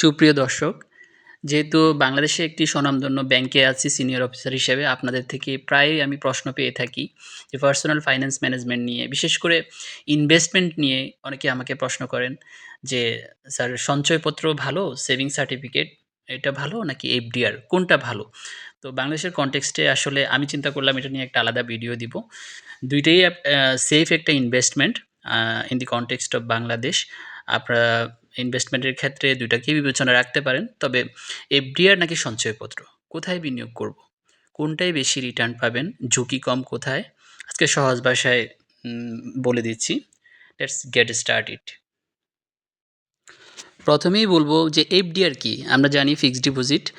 সুপ্রিয় দর্শক, যেহেতু বাংলাদেশে একটি স্বনামধন্য ব্যাংকে আছি সিনিয়র অফিসার হিসেবে, আপনাদের থেকে প্রায়ই আমি প্রশ্ন পেয়ে থাকি যে পার্সোনাল ফাইন্যান্স ম্যানেজমেন্ট নিয়ে, বিশেষ করে ইনভেস্টমেন্ট নিয়ে অনেকে আমাকে প্রশ্ন করেন যে, স্যার, সঞ্চয়পত্র ভালো? সেভিং সার্টিফিকেট এটা ভালো নাকি এফডিআর? কোনটা ভালো? তো বাংলাদেশের কনটেক্সটে আসলে আমি চিন্তা করলাম এটা নিয়ে একটা আলাদা ভিডিও দিব। দুইটাই সেফ একটা investment in the context of Bangladesh আপনারা ইনভেস্টমেন্টের ক্ষেত্রে দুইটাকেই বিবেচনা রাখতে পারেন। তবে এফডিআর নাকি সঞ্চয়পত্র? কোথায় বিনিয়োগ করব? কোনটায় বেশি রিটার্ন পাবেন? ঝুঁকি কম কোথায়? আজকে সহজ ভাষায় বলে দিচ্ছি। লেটস গেট স্টার্ট ইট প্রথমেই বলব যে এফডিআর কি? আমরা জানি ফিক্সড ডিপোজিট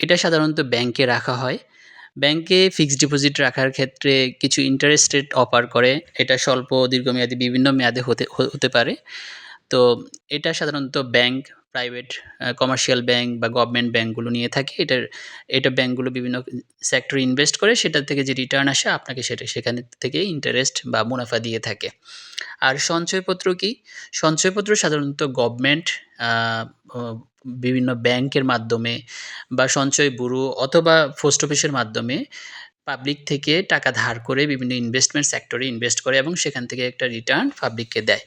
এটা সাধারণত ব্যাংকে রাখা হয়। ব্যাংকে ফিক্সড ডিপোজিট রাখার ক্ষেত্রে কিছু ইন্টারেস্ট রেট অফার করে। এটা স্বল্প, দীর্ঘমেয়াদী, বিভিন্ন মেয়াদে হতে হতে পারে। তো এটা সাধারণত ব্যাংক প্রাইভেট কমার্শিয়াল ব্যাংক বা গভর্নমেন্ট ব্যাংকগুলো নিয়ে থাকে। এটার, এটা ব্যাংকগুলো বিভিন্ন সেক্টরে ইনভেস্ট করে, সেটা থেকে যে রিটার্ন আসে, আপনাকে সেটা সেখান থেকে ইন্টারেস্ট বা মুনাফা দিয়ে থাকে। আর সঞ্চয়পত্র কি? সঞ্চয়পত্র সাধারণত গভর্নমেন্ট বিভিন্ন ব্যাংকের মাধ্যমে বা সঞ্চয় ব্যুরো অথবা পোস্ট অফিসের মাধ্যমে পাবলিক থেকে টাকা ধার করে বিভিন্ন ইনভেস্টমেন্ট সেক্টরে ইনভেস্ট করে এবং সেখান থেকে একটা রিটার্ন পাবলিককে দেয়।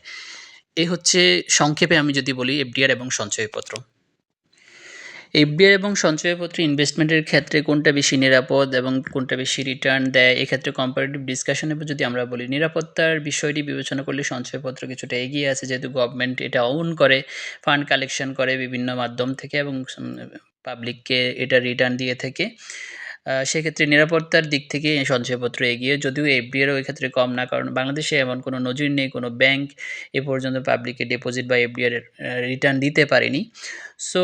এই হচ্ছে সংক্ষেপে আমি যদি বলি এফডিআর এবং সঞ্চয়পত্র। এফডিআর এবং সঞ্চয়পত্র ইনভেস্টমেন্টের ক্ষেত্রে কোনটা বেশি নিরাপদ এবং কোনটা বেশি রিটার্ন দেয়, এক্ষেত্রে কম্পারেটিভ ডিসকাশনে যদি আমরা বলি নিরাপত্তার বিষয়টি বিবেচনা করলে সঞ্চয়পত্র কিছুটা এগিয়ে আছে, যেহেতু গভর্নমেন্ট এটা ওন করে ফান্ড কালেকশন করে বিভিন্ন মাধ্যম থেকে এবং পাবলিককে এটা রিটার্ন দিয়ে থাকে। সেক্ষেত্রে নিরাপত্তার দিক থেকে সঞ্চয়পত্র এগিয়ে, যদিও এফডিআরও ক্ষেত্রে কম না, কারণ বাংলাদেশে এমন কোনো নজির নেই, কোনো ব্যাংক এ পর্যন্ত পাবলিকে ডিপোজিট বা এফডিআর রিটার্ন দিতে পারেনি। সো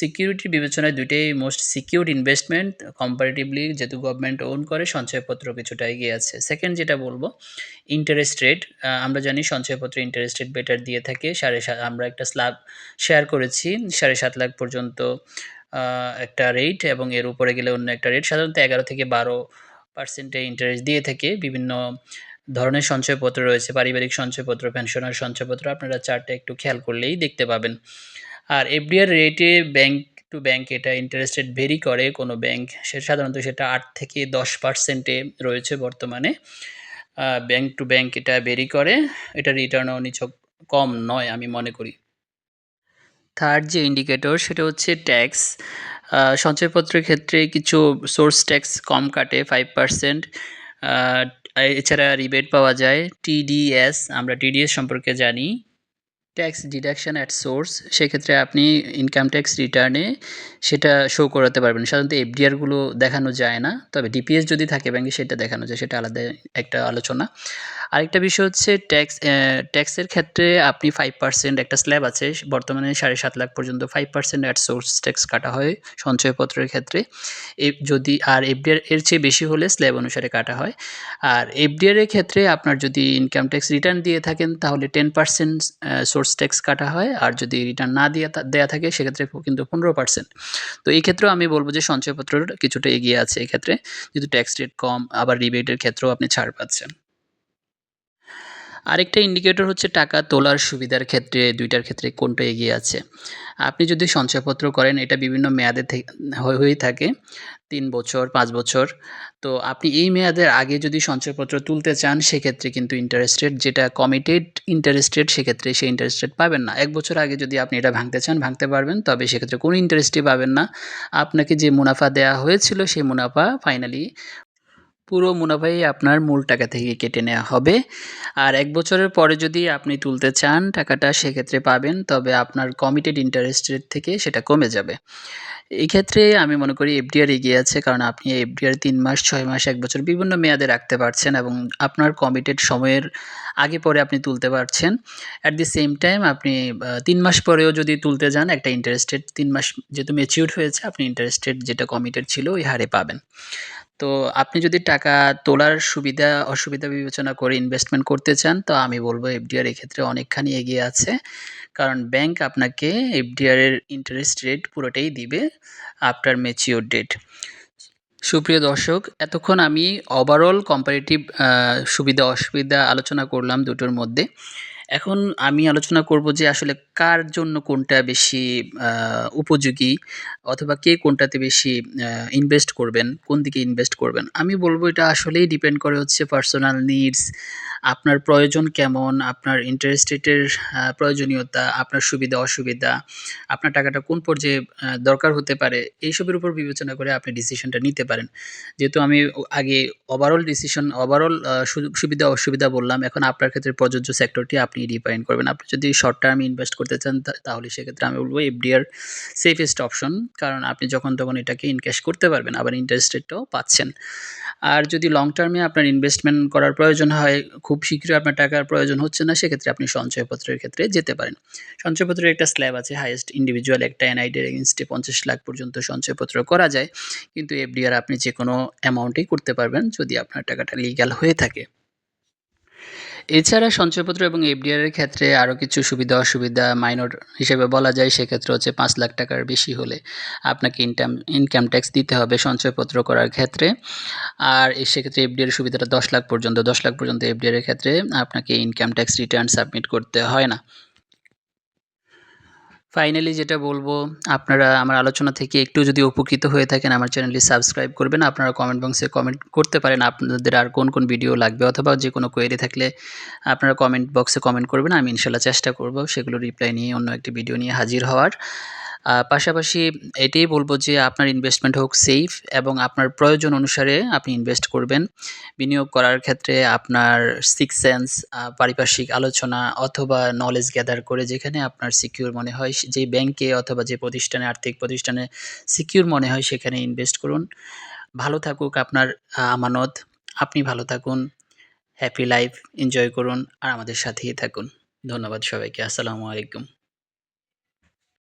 সিকিউরিটির বিবেচনায় দুইটাই মোস্ট সিকিউর ইনভেস্টমেন্ট কম্পারেটিভলি যেহেতু গভর্নমেন্ট ওন করে, সঞ্চয়পত্র কিছুটা এগিয়ে আছে। সেকেন্ড যেটা বলব ইন্টারেস্ট রেট আমরা জানি সঞ্চয়পত্র ইন্টারেস্ট রেট বেটার দিয়ে থাকে। সাড়ে আমরা একটা স্ল্যাব শেয়ার করেছি, সাড়ে সাত লাখ পর্যন্ত একটা রেট এবং এর উপরে গেলে অন্য একটা রেট সাধারণত এগারো থেকে বারো পার্সেন্টে ইন্টারেস্ট দিয়ে থাকে। বিভিন্ন ধরনের সঞ্চয়পত্র রয়েছে। পারিবারিক সঞ্চয়পত্র পেনশনার সঞ্চয়পত্র, আপনারা চারটে একটু খেয়াল করলেই দেখতে পাবেন। আর এফডিআর রেটে ব্যাংক টু ব্যাংক এটা ইন্টারেস্ট রেট ভেরি করে। কোনো ব্যাংক সে সাধারণত সেটা আট থেকে দশ পার্সেন্টে রয়েছে বর্তমানে। ব্যাংক টু ব্যাংক এটা ভেরি করে। এটা রিটার্নও নিছক কম নয় আমি মনে করি। থার্ড যে ইন্ডিকেটর সেটা হচ্ছে ট্যাক্স সঞ্চয়পত্রের ক্ষেত্রে কিছু সোর্স ট্যাক্স কম কাটে ফাইভ পার্সেন্ট এছাড়া রিবেট পাওয়া যায় টিডিএস আমরা টিডিএস সম্পর্কে জানি ট্যাক্স ডিডাকশান অ্যাট সোর্স সেক্ষেত্রে আপনি ইনকাম ট্যাক্স রিটার্নে সেটা শো করাতে পারবেন। সাধারণত এফডিআরগুলো দেখানো যায় না, তবে ডিপিএস যদি থাকে ব্যাংকে সেটা দেখানো যায়, সেটা আলাদা একটা আলোচনা। আরেকটা বিষয় হচ্ছে ট্যাক্স ট্যাক্সের ক্ষেত্রে আপনি ফাইভ পার্সেন্ট একটা স্ল্যাব আছে, বর্তমানে সাড়ে সাত লাখ পর্যন্ত five percent at source tax কাটা হয় সঞ্চয়পত্রের ক্ষেত্রে। যদি, আর এফডিআর এর চেয়ে বেশি হলে স্ল্যাব অনুসারে কাটা হয়। আর এফডিআর এর ক্ষেত্রে আপনার যদি ইনকাম ট্যাক্স রিটার্ন দিয়ে থাকেন, তাহলে টেন পার্সেন্ট সোর্স ট্যাক্স কাটা হয়। আর যদি রিটার্ন না দিয়ে দেওয়া থাকে, সেক্ষেত্রে কিন্তু পনেরো পার্সেন্ট তো এই ক্ষেত্রেও আমি বলব যে সঞ্চয়পত্র কিছুটা এগিয়ে আছে এক্ষেত্রে। যেহেতু ট্যাক্স রেট কম, আবার রিবেটের ক্ষেত্রেও আপনি ছাড় পাচ্ছেন। আরেকটা ইন্ডিকেটর হচ্ছে টাকা তোলার সুবিধার ক্ষেত্রে, দুইটার ক্ষেত্রে কোনটা এগিয়ে আছে। আপনি যদি সঞ্চয়পত্র করেন, এটা বিভিন্ন মেয়াদে হয়ে থাকে, তিন বছর, পাঁচ বছর। তো আপনি এই মেয়াদের আগে যদি সঞ্চয়পত্র তুলতে চান, সেক্ষেত্রে কিন্তু ইন্টারেস্ট রেট যেটা কমিটেড ইন্টারেস্ট রেট সেক্ষেত্রে সেই ইন্টারেস্ট রেট পাবেন না। এক বছর আগে যদি আপনি এটা ভাঙতে চান, ভাঙতে পারবেন, তবে সেক্ষেত্রে কোনো ইন্টারেস্টই পাবেন না। আপনাকে যে মুনাফা দেওয়া হয়েছিল, সেই মুনাফা ফাইনালি পুরো মুনাফাই আপনার মূল টাকা থেকে কেটে নেওয়া হবে। আর এক বছরের পরে যদি আপনি তুলতে চান টাকাটা, সেক্ষেত্রে পাবেন, তবে আপনার কমিটেড ইন্টারেস্ট রেট থেকে সেটা কমে যাবে। এই ক্ষেত্রে আমি মনে করি এফডিআর এগিয়ে আছে, কারণ আপনি এফডিআর তিন মাস, ছয় মাস, এক বছর বিভিন্ন মেয়াদে রাখতে পারছেন এবং আপনার কমিটেড সময়ের আগে পরে আপনি তুলতে পারছেন। অ্যাট দি সেম টাইম আপনি তিন মাস পরেও যদি তুলতে যান, একটা ইন্টারেস্টেড তিন মাস যেহেতু ম্যাচিউর হয়েছে, আপনি ইন্টারেস্টেড যেটা কমিটেড ছিল, ওই হারে পাবেন। তো আপনি যদি টাকা তোলার সুবিধা, অসুবিধা বিবেচনা করে ইনভেস্টমেন্ট করতে চান, তো আমি বলব এফডিআর এক্ষেত্রে অনেকখানি এগিয়ে আছে। কারণ ব্যাংক আপনাকে এফডিআর এর ইন্টারেস্ট রেট পুরোটাই দিবে আফটার ম্যাচিওর ডেট সুপ্রিয় দর্শক, এতক্ষণ আমি ওভারঅল কম্পারেটিভ সুবিধা অসুবিধা আলোচনা করলাম দুটোর মধ্যে। এখন আমি আলোচনা করব যে আসলে কার জন্য কোনটা বেশি উপযোগী অথবা কে কোনটাতে বেশি ইনভেস্ট করবেন, কোন দিকে ইনভেস্ট করবেন। আমি বলব এটা আসলেই ডিপেন্ড করে হচ্ছে পার্সোনাল নিডস, আপনার প্রয়োজন কেমন, আপনার ইন্টারেস্ট রেটের প্রয়োজনীয়তা, আপনার সুবিধা-অসুবিধা, আপনার টাকাটা কোন পর্যায়ে দরকার হতে পারে, এইসবের উপর বিবেচনা করে আপনি ডিসিশনটা নিতে পারেন। যেহেতু আমি আগে ওভারঅল ডিসিশন ওভারঅল আ সুবিধা-অসুবিধা বললাম। এখন আপনার ক্ষেত্রে প্রযোজ্য সেক্টরটি আপনি ডিফাইন করবেন। আপনি যদি শর্ট টার্মে ইনভেস্ট করতে চান তাহলে সেক্ষেত্রে আমি বলব এফডিআর সেফেস্ট অপশন। কারণ আপনি যখন তখন এটাকে ইনক্যাশ করতে পারবেন। আবার ইন্টারেস্ট রেটটাও পাচ্ছেন। আর যদি লং টার্মে আপনার ইনভেস্টমেন্ট করার প্রয়োজন হয়, খুব শীঘ্রই আপনার টাকার প্রয়োজন হচ্ছে না, সেক্ষেত্রে আপনি সঞ্চয়পত্রের ক্ষেত্রে যেতে পারেন। সঞ্চয়পত্রের একটা স্ল্যাব আছে হাইয়েস্ট ইন্ডিভিজুয়াল একটা এনআইডি এর এগেইনস্টে ৫০ লাখ পর্যন্ত সঞ্চয়পত্র করা যায়। কিন্তু এফডিআর আপনি যে কোনো অ্যামাউন্টেই করতে পারবেন যদি আপনার টাকাটা লিগ্যাল হয়ে থাকে। এছাড়া সঞ্চয়পত্র এবং এফডিআর এর ক্ষেত্রে আরও কিছু সুবিধা-অসুবিধা মাইনর হিসেবে বলা যায়, সেক্ষেত্রে হচ্ছে পাঁচ লাখ টাকার বেশি হলে আপনাকে ইনকাম ইনকাম ট্যাক্স দিতে হবে সঞ্চয়পত্র করার ক্ষেত্রে। আর সেক্ষেত্রে এফডিআর সুবিধাটা ১০ লাখ পর্যন্ত ১০ লাখ পর্যন্ত এফডিআর এর ক্ষেত্রে আপনাকে ইনকাম ট্যাক্স রিটার্ন সাবমিট করতে হয় না। ফাইনালি যেটা বলব আপনারা আমার আলোচনা থেকে একটু যদি উপকৃত হয়ে থাকেন আমার চ্যানেলটি সাবস্ক্রাইব করবেন। আপনারা কমেন্ট বক্সে কমেন্ট করতে পারেন আপনাদের আর কোন, কোন ভিডিও লাগবে অথবা যে কোনো কোয়েরি থাকলে আপনারা কমেন্ট বক্সে কমেন্ট করবেন। আমি ইনশাল্লাহ চেষ্টা করব সেগুলো রিপ্লাই নিয়ে অন্য একটি ভিডিও নিয়ে হাজির হওয়ার। পাশাপাশি এটাই বলব যে আপনার ইনভেস্টমেন্ট হোক সেফ এবং আপনার প্রয়োজন অনুসারে আপনি ইনভেস্ট করবেন। বিনিয়োগ করার ক্ষেত্রে আপনার সিক্স সেন্স, পারিপার্শ্বিক আলোচনা অথবা নলেজ গ্যাদার করে যেখানে আপনার সিকিউর মনে হয় যে ব্যাংকে অথবা যে প্রতিষ্ঠানে আর্থিক প্রতিষ্ঠানে সিকিউর মনে হয় সেখানে ইনভেস্ট করুন। ভালো থাকুক আপনার আমানত, আপনি ভালো থাকুন, হ্যাপি লাইফ এনজয় করুন আর আমাদের সাথেই থাকুন। ধন্যবাদ সবাইকে। আসসালামু আলাইকুম।